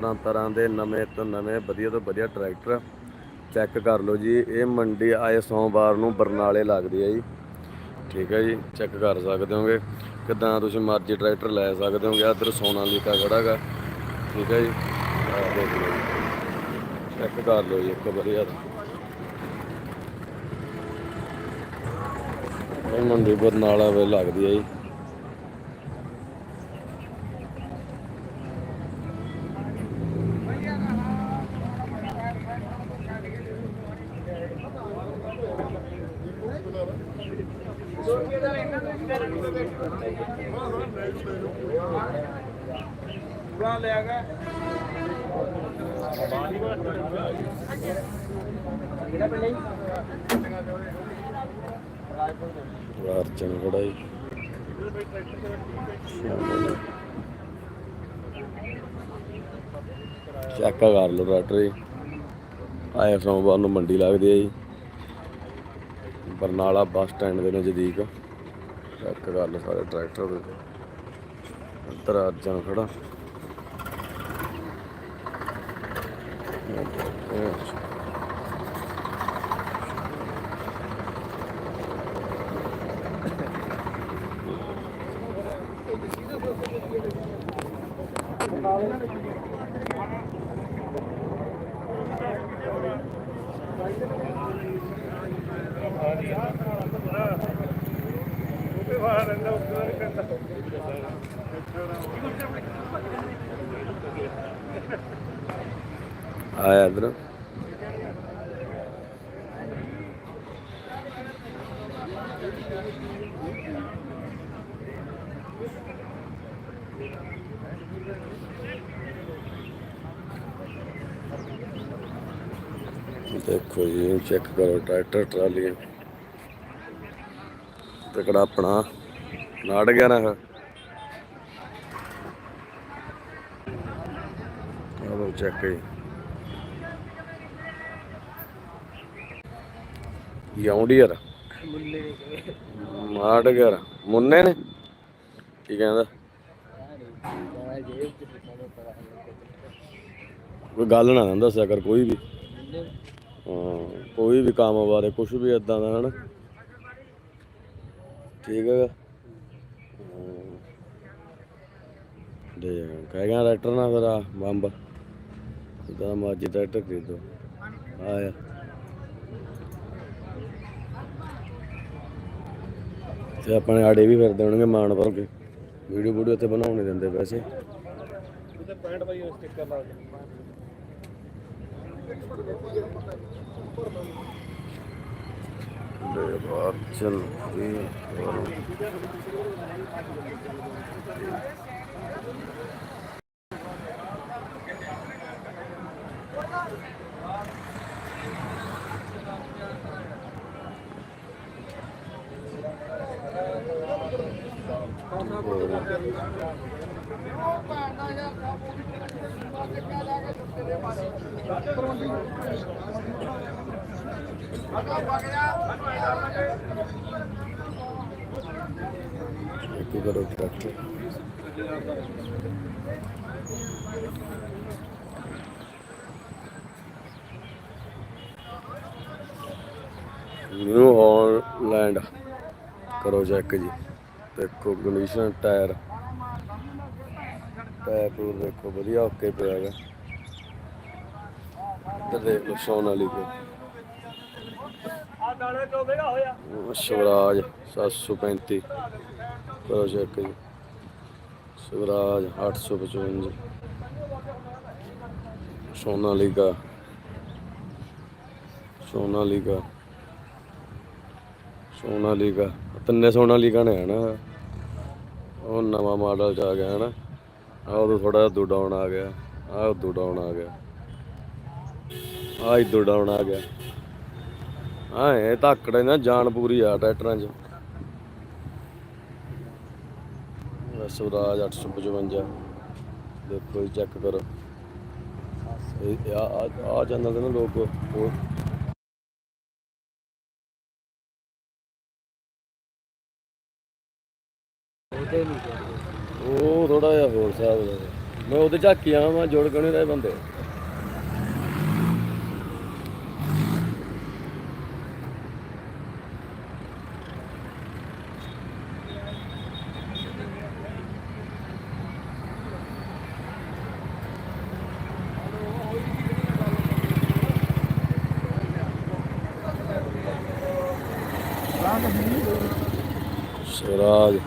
ਤਰ੍ਹਾਂ ਤਰ੍ਹਾਂ ਦੇ ਨਵੇਂ ਤੋਂ ਨਵੇਂ ਵਧੀਆ ਤੋਂ ਵਧੀਆ ਟਰੈਕਟਰ ਚੈੱਕ ਕਰ ਲਓ ਜੀ। ਇਹ ਮੰਡੀ ਆਏ ਸੋਮਵਾਰ ਨੂੰ ਬਰਨਾਲੇ ਲੱਗਦੀ ਹੈ ਜੀ। ਠੀਕ ਹੈ ਜੀ, ਚੈੱਕ ਕਰ ਸਕਦੇ ਹੋਗੇ। ਕਿਦਾਂ ਤੁਸੀਂ ਮਰਜ਼ੀ ਟਰੈਕਟਰ ਲੈ ਸਕਦੇ ਹੋਗੇ। ਇੱਧਰ ਸੋਨਾਲੀਕਾ ਖੜਾ ਗਾ ਠੀਕ ਹੈ ਜੀ। ਦੇਖ ਲਓ ਚੈੱਕ ਕਰ ਲਓ ਜੀ ਇੱਕ ਵਧੀਆ ਇਹ ਮੰਡੀ ਬਰਨਾਲਾ ਵੇ ਲੱਗਦੀ ਹੈ ਜੀ। ਅਰਜਨ ਖੜਾ ਜੀ ਚੈੱਕ ਕਰ ਲਓ ਟਰੈਕਟਰ ਆਏ ਸੋਮਵਾਰ ਨੂੰ ਮੰਡੀ ਲੱਗਦੀ ਹੈ ਜੀ। ਬਰਨਾਲਾ ਬੱਸ ਸਟੈਂਡ ਦੇ ਨਜ਼ਦੀਕ। ਚੈੱਕ ਕਰ ਲਓ ਸਾਰੇ ਟਰੈਕਟਰ ਦੇ। ਅਰਜਨ ਖੜਾ। ਆਇਆ ਇਧਰ ਦੇਖੋ ਜੀ ਚੈੱਕ ਕਰੋ, ਟਰੈਕਟਰ, ਟਰਾਲੀ। ਤਕੜਾ ਆਪਣਾ। ਨਾੜ ਗਿਆ ਨਾ ਆਹ ਚੈੱਕ ਜੀ ਯਾਉਂਡੀ ਯਾਰ। ਮੁੱਲੇ ਨੇ ਮਾੜ ਗਿਆ ਮੁੰਨੇ ਨੇ। ਕੀ ਕਹਿੰਦਾ? ਕੋਈ ਗੱਲ ਨਾ ਨਾ ਦੱਸਿਆ ਕਰ, ਕੋਈ ਵੀ। ਹਾਂ, ਕੋਈ ਵੀ ਕੰਮ ਬਾਰੇ ਕੁਝ ਵੀ ਇਦਾਂ ਦਾ, ਹਨ? ਠੀਕ ਹੈਗਾ ਦੇ, ਕਹਿ ਗਿਆ ਨਾ ਫਿਰ ਆ, ਬੰਬ। ਜਿੱਦਾਂ ਮਰਜ਼ੀ ਟਰੈਕਟਰ ਖਰੀਦੋ। ਆਇਆ। ਤੇ ਆਪਣੇ ਆੜੇ ਵੀ ਫਿਰਦੇ ਹੋਣਗੇ ਮਾਨ ਭਰ ਕੇ। ਵੀਡੀਓ ਵੀਡੀਓ ਤੇ ਬਣਾਉਣੇ ਦਿੰਦੇ ਵੈਸੇ ਉਹਦੇ ਪੈਂਟ ਭਾਈ ਉਹ ਸਟicker ਲਾ ਦੇ ਦੇ ਬਾਹਰ ਚਲ ਵੀ ਕੀ ਕਰੋ ਟਰੈਕਟਰ ਨਿਊ ਹਾਲੈਂਡ ਕਰੋ ਚੈੱਕ ਜੀ। ਦੇਖੋ ਕੰਡੀਸ਼ਨ ਟਾਇਰ ਟਾਇਰ ਟੂਰ ਦੇਖੋ, ਵਧੀਆ ਓਕੇ ਪਿਆ ਹੈਗਾ। ਤੇ ਦੇਖ ਲਓ ਸੋਨਾਲੀ ਕੋ ਆ ਨਾਲੇ ਚੋਵੇਗਾ ਹੋਇਆ? ਸ਼ਿਵਰਾਜ 735 ਕਰੋ ਚੈੱਕ ਜੀ। ਸ਼ਿਵਰਾਜ 855 ਸੋਨਾਲੀਕਾ ਸੋਨਾਲੀਕਾ ਸੋਨਾਲੀਕਾ ਤਿੰਨੇ ਸੋਨਾਲੀਕਾ ਨੇ। ਹਨਾ ਉਹ ਨਵਾਂ ਮਾਡਲ ਚ ਆ ਗਿਆ ਹਨਾ ਆ ਉਹ ਥੋੜਾ ਡਾਊਨ ਆ ਗਿਆ। ਆ ਉਦੋਂ ਡਾਊਨ ਆ ਗਿਆ। ਆ ਇਦੋਂ ਡਾਊਨ ਆ ਗਿਆ। ਹਾਂ ਧਾਕੜੇ ਨਾ, ਜਾਨ ਪੂਰੀ ਆ ਟਰੈਕਟਰਾਂ 'ਚ। ਸਵਰਾਜ 855 ਦੇਖੋ ਚੈੱਕ ਕਰੋ। ਇਹ ਆ, ਆ- ਆ ਨਾ ਲੋਕ ਉਹ ਥੋੜਾ ਜਿਹਾ ਹੋਰ ਹਿਸਾਬ ਦਾ ਮੈਂ ਉਹਦੇ ਝਾਕੀ ਆਵਾਂ, ਜੁੜ ਜੋੜ ਕੇ ਰਹੇ ਬੰਦੇ ਸਵਰਾਜ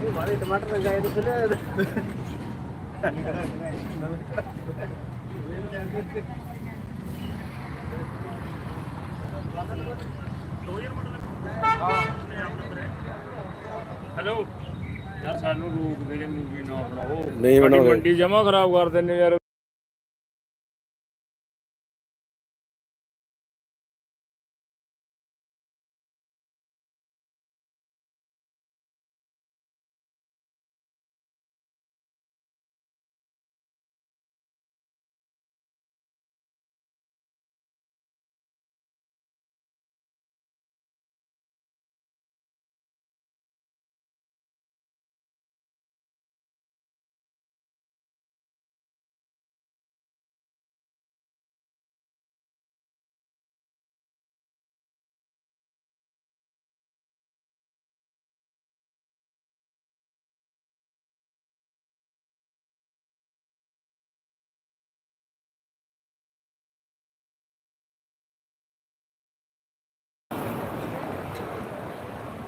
हमारे टमाटर लगाए तो चले ਹੈਲੋ ਯਾਰ ਸਾਨੂੰ ਰੋਕ ਦੇ ਜੇ ਮੂਵੀ ਨਾ ਬਣਾਓ ਨਹੀਂ ਸਾਡੀ ਬਣਾਉਂਦੇ। ਮੰਡੀ ਜਮਾ ਖਰਾਬ ਕਰ ਦਿੰਦੇ ਯਾਰ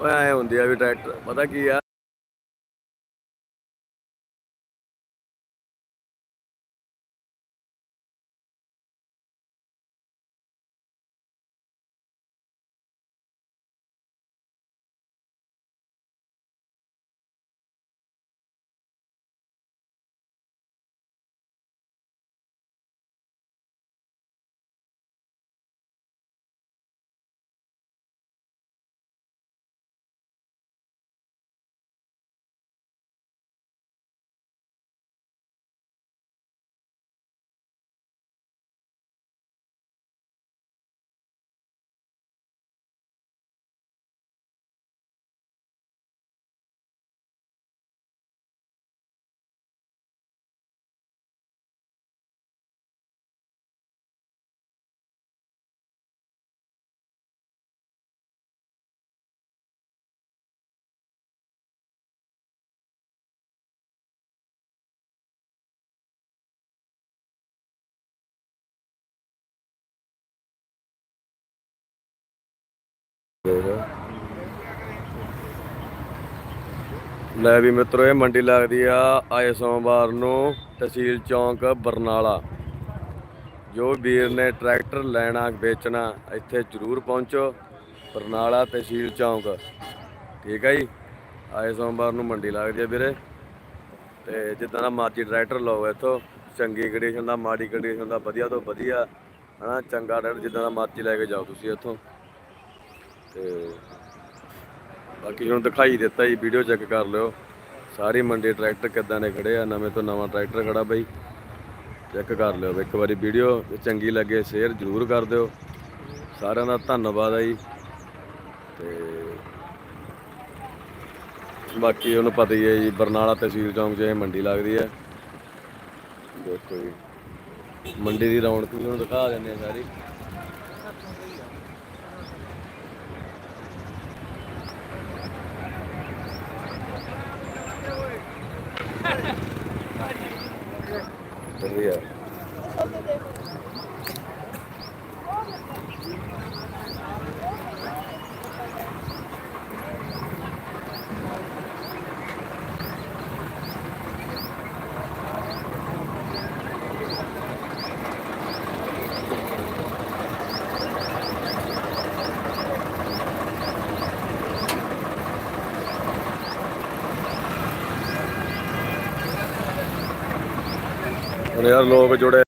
ਐ ਹੁੰਦੀ ਆ ਵੀ ਟਰੈਕਟਰ ਪਤਾ ਕੀ ਆ? ਲੈ ਵੀ ਮਿੱਤਰੋ, ਇਹ ਮੰਡੀ ਲੱਗਦੀ ਆ ਆਏ ਸੋਮਵਾਰ ਨੂੰ ਤਹਿਸੀਲ ਚੌਂਕ, ਬਰਨਾਲਾ। ਜੋ ਵੀਰ ਨੇ ਟਰੈਕਟਰ ਲੈਣਾ, ਵੇਚਣਾ, ਇੱਥੇ ਜ਼ਰੂਰ ਪਹੁੰਚੋ। ਬਰਨਾਲਾ ਤਹਿਸੀਲ ਚੌਂਕ। ਠੀਕ ਹੈ ਜੀ? ਆਏ ਸੋਮਵਾਰ ਨੂੰ ਮੰਡੀ ਲੱਗਦੀ ਆ ਵੀਰੇ। ਤੇ ਜਿੱਦਾਂ ਦਾ ਮਰਜ਼ੀ ਟਰੈਕਟਰ ਲਓ ਇੱਥੋਂ। ਚੰਗੀ ਕੰਡੀਸ਼ਨ ਦਾ, ਮਾੜੀ ਕੰਡੀਸ਼ਨ ਦਾ, ਵਧੀਆ ਤੋਂ ਵਧੀਆ, ਹਨਾ? ਚੰਗਾ ਟਰੈਕਟਰ ਜਿੱਦਾਂ ਦਾ ਮਰਜ਼ੀ ਲੈ ਕੇ ਜਾਓ ਤੁਸੀਂ ਇੱਥੋਂ। ਤੇ ਬਾਕੀ ਹੁਣ ਦਿਖਾਈ ਦਿੱਤਾ ਜੀ ਵੀਡੀਓ ਚੈੱਕ ਕਰ ਲਿਓ। ਸਾਰੀ ਮੰਡੀ ਟਰੈਕਟਰ ਕਿੱਦਾਂ ਦੇ ਖੜੇ ਆ, ਨਵੇਂ ਤੋਂ ਨਵਾਂ ਟਰੈਕਟਰ ਖੜਾ ਬਈ। ਚੈੱਕ ਕਰ ਲਿਓ, ਇੱਕ ਵਾਰੀ ਵੀਡੀਓ ਚੰਗੀ ਲੱਗੇ ਸ਼ੇਅਰ ਜ਼ਰੂਰ ਕਰ ਦਿਓ। ਸਾਰਿਆਂ ਦਾ ਧੰਨਵਾਦ ਆ ਜੀ। ਤੇ ਬਾਕੀ ਉਹਨੂੰ ਪਤਾ ਹੀ ਹੈ ਜੀ, ਬਰਨਾਲਾ ਤਹਿਸੀਲ ਚੌਂਕ 'ਚ ਇਹ ਮੰਡੀ ਲੱਗਦੀ ਹੈ। ਦੇਖੋ ਜੀ, ਮੰਡੀ ਦੀ ਰੌਣਕ ਵੀ ਤੁਹਾਨੂੰ ਦਿਖਾ ਦਿੰਦੇ ਆ ਸਾਰੀ। ਵਧੀਆ ਹੁਣ ਯਾਰ ਲੋਕ ਜੁੜੇ